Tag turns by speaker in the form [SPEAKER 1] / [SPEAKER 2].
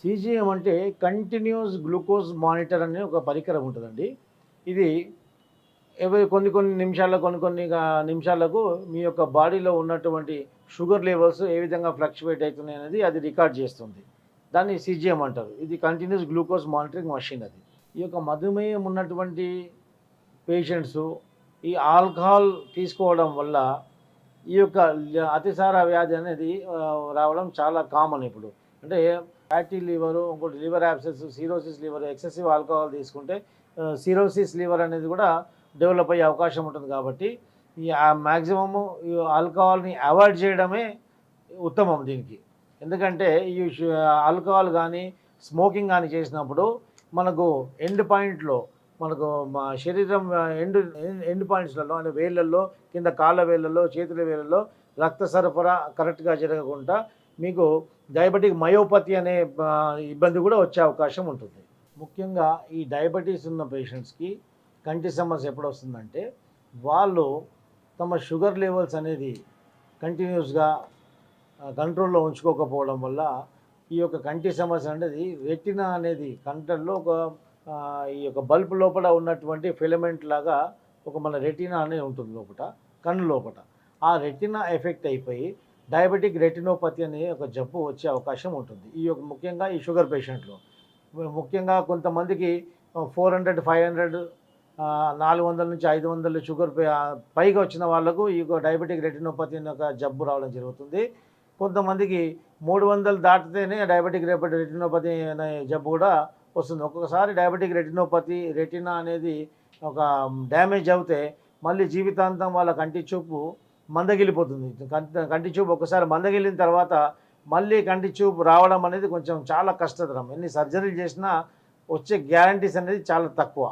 [SPEAKER 1] CGM అంటే continuous glucose monitor అనే ఒక పరికరం ఉంటుందండి. ఇది ఎవరి కొన్ని కొన్ని నిమిషాల్లో కొన్ని కొన్ని నిమిషాలకు మీ యొక్క బాడీలో ఉన్నటువంటి షుగర్ లెవెల్స్ ఏ విధంగా ఫ్లక్చువేట్ అవుతున్నాయి అనేది అది రికార్డ్ చేస్తుంది. దాన్ని సీజీఎం అంటారు. ఇది కంటిన్యూస్ గ్లూకోజ్ మానిటరింగ్ మషిన్ అది. ఈ యొక్క మధుమేహం ఉన్నటువంటి పేషెంట్స్ ఈ ఆల్కహాల్ తీసుకోవడం వల్ల ఈ యొక్క అతిసార వ్యాధి అనేది రావడం చాలా కామన్ ఇప్పుడు. అంటే ఫ్యాటీ లివర్ ఇంకోటి liver abscess cirrhosis liver excessive alcohol తీసుకుంటే సిరోసిస్ లివర్ అనేది కూడా డెవలప్ అయ్యే అవకాశం ఉంటుంది కాబట్టి ఈ మ్యాక్సిమము ఆల్కహాల్ని అవాయిడ్ చేయడమే ఉత్తమం దీనికి. ఎందుకంటే ఈ ఆల్కహాల్ కానీ స్మోకింగ్ కానీ చేసినప్పుడు మనకు ఎండ్ పాయింట్లో మనకు మా శరీరం ఎండ్ ఎండ్ పాయింట్స్లలో అంటే వేళ్ళల్లో కింద కాళ్ళ వేళ్ళల్లో చేతుల వేళ్ళల్లో రక్త సరఫరా కరెక్ట్గా జరగకుండా మీకు డయాబెటిక్ మయోపతి అనే ఇబ్బంది కూడా వచ్చే అవకాశం ఉంటుంది. ముఖ్యంగా ఈ డయాబెటీస్ ఉన్న పేషెంట్స్కి కంటి సమస్య ఎప్పుడు వస్తుందంటే వాళ్ళు తమ షుగర్ లెవెల్స్ అనేది కంటిన్యూస్గా కంట్రోల్లో ఉంచుకోకపోవడం వల్ల ఈ యొక్క కంటి సమస్య అనేది రెటినా అనేది కంటల్లో ఒక ఈ యొక్క బల్బ్ లోపల ఉన్నటువంటి ఫిలమెంట్ లాగా ఒక మన రెటినా అనేది ఉంటుంది లోపల కన్ను లోపల ఆ రెటినా ఎఫెక్ట్ అయిపోయి డయాబెటిక్ రెటినోపతి అనే ఒక జబ్బు వచ్చే అవకాశం ఉంటుంది. ఈ యొక్క ముఖ్యంగా ఈ షుగర్ పేషెంట్లు. ముఖ్యంగా కొంతమందికి ఫోర్ హండ్రెడ్ ఫైవ్ హండ్రెడ్ నాలుగు వందల నుంచి ఐదు వందలు షుగర్ పైగా వచ్చిన వాళ్ళకు ఈ డయాబెటిక్ రెటినోపతి అనే ఒక జబ్బు రావడం జరుగుతుంది. కొంతమందికి మూడు వందలు దాటితేనే డయాబెటిక్ రెటినోపతి అనే జబ్బు కూడా వస్తుంది. ఒక్కొక్కసారి డయాబెటిక్ రెటినోపతి రెటినా అనేది ఒక డ్యామేజ్ అవుతే మళ్ళీ జీవితాంతం వాళ్ళ కంటి చూపు మందగిలిపోతుంది. కంటి కంటి చూపు ఒకసారి మందగిలిన తర్వాత మళ్ళీ కంటి చూపు రావడం అనేది కొంచెం చాలా కష్టతరం. ఎన్ని సర్జరీలు చేసినా వచ్చే గ్యారంటీస్ అనేది చాలా తక్కువ.